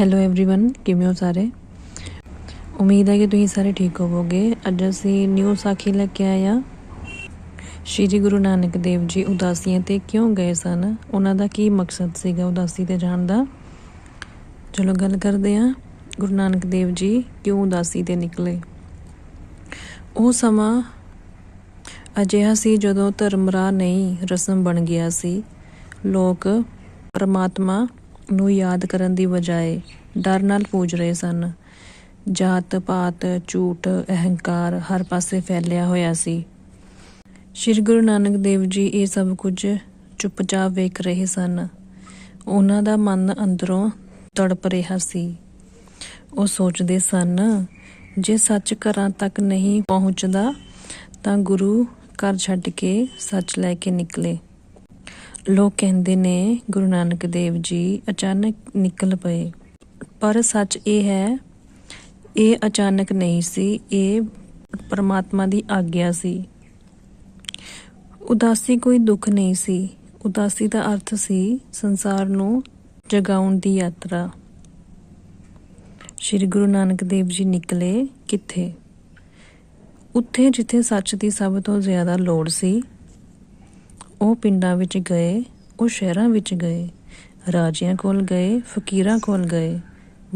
Hello everyone ਕਿਵੇਂ ਹੋ ਸਾਰੇ ਉਮੀਦ ਹੈ ਕਿ ਤੁਸੀਂ ਸਾਰੇ ਠੀਕ ਹੋਵੋਗੇ ਅੱਜ ਅਸੀਂ ਨਿਊ ਸਾਖੀ ਲੈ ਕੇ ਆਏ ਹਾਂ ਸ਼੍ਰੀ ਗੁਰੂ ਨਾਨਕ ਦੇਵ ਜੀ ਉਦਾਸੀਆਂ ਤੇ ਕਿਉਂ ਗਏ ਸਨ ਉਹਨਾਂ ਦਾ ਕੀ ਮਕਸਦ ਸੀਗਾ ਉਦਾਸੀ ਤੇ ਜਾਣ ਦਾ ਚਲੋ ਗੱਲ ਕਰਦੇ ਹਾਂ ਗੁਰੂ ਨਾਨਕ ਦੇਵ ਜੀ ਕਿਉਂ ਉਦਾਸੀ ਤੇ ਨਿਕਲੇ ਉਹ ਸਮਾਂ ਅਜਿਹਾ ਸੀ ਜਦੋਂ ਧਰਮ ਰਾਹ ਨਹੀਂ ਰਸਮ ਬਣ ਗਿਆ ਸੀ ਲੋਕ ਪਰਮਾਤਮਾ ਨੂੰ ਯਾਦ ਕਰਨ ਦੀ ਬਜਾਏ ਡਰ ਨਾਲ ਪੂਜ ਰਹੇ ਸਨ। ਜਾਤ, ਪਾਤ, ਝੂਠ, ਅਹੰਕਾਰ ਹਰ ਪਾਸੇ ਫੈਲਿਆ ਹੋਇਆ ਸੀ। ਸ਼੍ਰੀ ਗੁਰੂ ਨਾਨਕ ਦੇਵ ਜੀ ਇਹ ਸਭ ਕੁਝ ਚੁੱਪਚਾਪ ਵੇਖ ਰਹੇ ਸਨ। ਉਹਨਾਂ ਦਾ ਮਨ ਅੰਦਰੋਂ ਤੜਪ ਰਿਹਾ ਸੀ। ਉਹ ਸੋਚਦੇ ਸਨ, ਜੇ ਸੱਚ ਘਰਾਂ ਤੱਕ ਨਹੀਂ ਪਹੁੰਚਦਾ ਤਾਂ ਗੁਰੂ ਘਰ ਛੱਡ ਕੇ ਸੱਚ ਲੈ ਕੇ ਨਿਕਲੇ। ਲੋਕ ਕਹਿੰਦੇ ਨੇ, ਗੁਰੂ ਨਾਨਕ ਦੇਵ ਜੀ ਅਚਾਨਕ ਨਿਕਲ ਪਏ। ਪਰ ਸੱਚ ਇਹ ਹੈ, ਇਹ ਅਚਾਨਕ ਨਹੀਂ ਸੀ, ਇਹ ਪਰਮਾਤਮਾ ਦੀ ਆਗਿਆ ਸੀ। ਉਦਾਸੀ ਕੋਈ ਦੁੱਖ ਨਹੀਂ ਸੀ। ਉਦਾਸੀ ਦਾ ਅਰਥ ਸੀ ਸੰਸਾਰ ਨੂੰ ਜਗਾਉਣ ਦੀ ਯਾਤਰਾ। ਸ਼੍ਰੀ ਗੁਰੂ ਨਾਨਕ ਦੇਵ ਜੀ ਨਿਕਲੇ ਕਿੱਥੇ? ਉੱਥੇ ਜਿੱਥੇ ਸੱਚ ਦੀ ਸਭ ਤੋਂ ਜ਼ਿਆਦਾ ਲੋੜ ਸੀ ਉਹ ਪਿੰਡਾਂ ਵਿੱਚ ਗਏ, ਉਹ ਸ਼ਹਿਰਾਂ ਵਿੱਚ ਗਏ, ਰਾਜਿਆਂ ਕੋਲ ਗਏ, ਫਕੀਰਾਂ ਕੋਲ ਗਏ,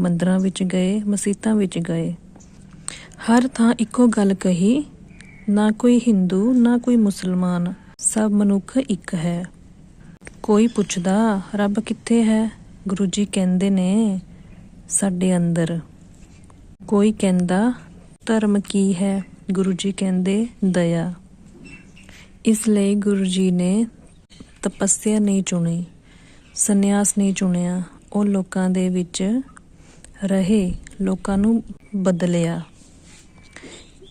ਮੰਦਰਾਂ ਵਿੱਚ ਗਏ ਮਸੀਤਾਂ ਵਿੱਚ ਗਏ। ਹਰ ਥਾਂ ਇੱਕੋ ਗੱਲ ਕਹੀ, ਨਾ ਕੋਈ ਹਿੰਦੂ, ਨਾ ਕੋਈ ਮੁਸਲਮਾਨ, ਸਭ ਮਨੁੱਖ ਇੱਕ ਹੈ। ਕੋਈ ਪੁੱਛਦਾ, ਰੱਬ ਕਿੱਥੇ ਹੈ? ਗੁਰੂ ਜੀ ਕਹਿੰਦੇ ਨੇ, ਸਾਡੇ ਅੰਦਰ। ਕੋਈ ਕਹਿੰਦਾ, ਧਰਮ ਕੀ ਹੈ? ਗੁਰੂ ਜੀ ਕਹਿੰਦੇ, ਦਇਆ। ਇਸ ਲਈ ਗੁਰੂ ਜੀ ਨੇ ਤਪੱਸਿਆ ਨਹੀਂ ਚੁਣੀ, ਸੰਨਿਆਸ ਨਹੀਂ ਚੁਣਿਆ, ਉਹ ਲੋਕਾਂ ਦੇ ਵਿੱਚ ਰਹੇ, ਲੋਕਾਂ ਨੂੰ ਬਦਲਿਆ।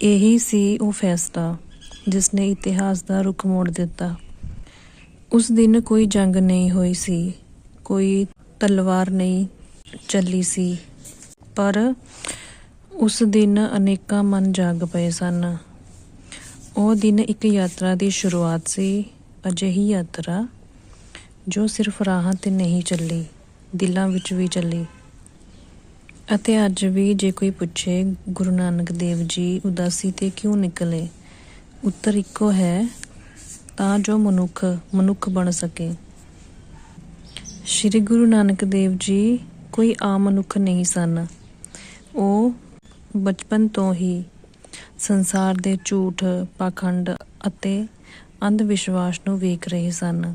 ਇਹੀ ਸੀ ਉਹ ਫੈਸਲਾ ਜਿਸ ਨੇ ਇਤਿਹਾਸ ਦਾ ਰੁਖ ਮੋੜ ਦਿੱਤਾ। ਉਸ ਦਿਨ ਕੋਈ ਜੰਗ ਨਹੀਂ ਹੋਈ ਸੀ, ਕੋਈ ਤਲਵਾਰ ਨਹੀਂ ਚੱਲੀ ਸੀ, ਪਰ ਉਸ ਦਿਨ ਅਨੇਕਾਂ ਮਨ ਜਾਗ ਪਏ ਸਨ। ਉਹ ਦਿਨ ਇੱਕ ਯਾਤਰਾ ਦੀ ਸ਼ੁਰੂਆਤ ਸੀ, ਅਜਿਹੀ ਯਾਤਰਾ ਜੋ ਸਿਰਫ ਰਾਹਾਂ ਤੇ ਨਹੀਂ ਚੱਲੀ, ਦਿਲਾਂ ਵਿੱਚ ਵੀ ਚੱਲੀ। ਅਤੇ ਅੱਜ ਵੀ ਜੇ ਕੋਈ ਪੁੱਛੇ, ਗੁਰੂ ਨਾਨਕ ਦੇਵ ਜੀ ਉਦਾਸੀ ਤੇ ਕਿਉਂ ਨਿਕਲੇ? ਉੱਤਰ ਇੱਕੋ ਹੈ, ਤਾਂ ਜੋ ਮਨੁੱਖ ਮਨੁੱਖ ਬਣ ਸਕੇ। ਸ਼੍ਰੀ ਗੁਰੂ ਨਾਨਕ ਦੇਵ ਜੀ ਕੋਈ ਆਮ ਮਨੁੱਖ ਨਹੀਂ ਸਨ। ਉਹ ਬਚਪਨ ਤੋਂ ਹੀ ਸੰਸਾਰ ਦੇ ਝੂਠ, ਪਾਖੰਡ ਅਤੇ ਅੰਧ ਵਿਸ਼ਵਾਸ ਨੂੰ ਵੇਖ ਰਹੇ ਸਨ।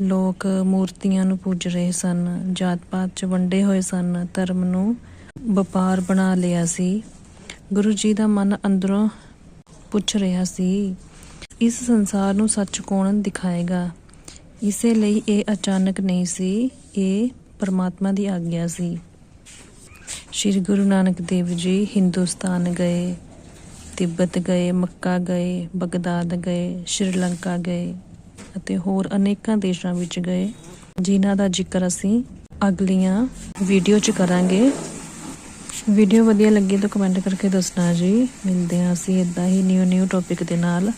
ਲੋਕ ਮੂਰਤੀਆਂ ਨੂੰ ਪੂਜ ਰਹੇ ਸਨ ਜਾਤ ਪਾਤ ਚ ਵੰਡੇ ਹੋਏ ਸਨ, ਧਰਮ ਨੂੰ ਵਪਾਰ ਬਣਾ ਲਿਆ ਸੀ। ਗੁਰੂ ਜੀ ਦਾ ਮਨ ਅੰਦਰੋਂ ਪੁੱਛ ਰਿਹਾ ਸੀ, ਇਸ ਸੰਸਾਰ ਨੂੰ ਸੱਚ ਕੌਣ ਦਿਖਾਏਗਾ? ਇਸੇ ਲਈ ਇਹ ਅਚਾਨਕ ਨਹੀਂ ਸੀ, ਇਹ ਪਰਮਾਤਮਾ ਦੀ ਆਗਿਆ ਸੀ। ਸ਼੍ਰੀ ਗੁਰੂ ਨਾਨਕ ਦੇਵ ਜੀ ਹਿੰਦੁਸਤਾਨ ਗਏ। ਤਿੱਬਤ ਗਏ, ਮੱਕਾ ਗਏ, ਬਗਦਾਦ ਗਏ, ਸ਼੍ਰੀਲੰਕਾ ਗਏ ਅਤੇ ਹੋਰ ਅਨੇਕਾਂ ਦੇਸ਼ਾਂ ਵਿੱਚ ਗਏ, ਜਿਨ੍ਹਾਂ ਦਾ ਜ਼ਿਕਰ ਅਸੀਂ ਅਗਲੀਆਂ ਵੀਡੀਓ 'ਚ ਕਰਾਂਗੇ। ਵੀਡੀਓ ਵਧੀਆ ਲੱਗੀ ਤਾਂ ਕਮੈਂਟ ਕਰਕੇ ਦੱਸਣਾ ਜੀ। ਮਿਲਦੇ ਹਾਂ ਅਸੀਂ ਇਦਾਂ ਹੀ ਨਿਊ ਨਿਊ ਟੌਪਿਕ ਦੇ ਨਾਲ।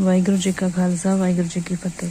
ਵਾਹਿਗੁਰੂ ਜੀ ਕਾ ਖਾਲਸਾ, ਵਾਹਿਗੁਰੂ ਜੀ ਕੀ ਫਤਿਹ।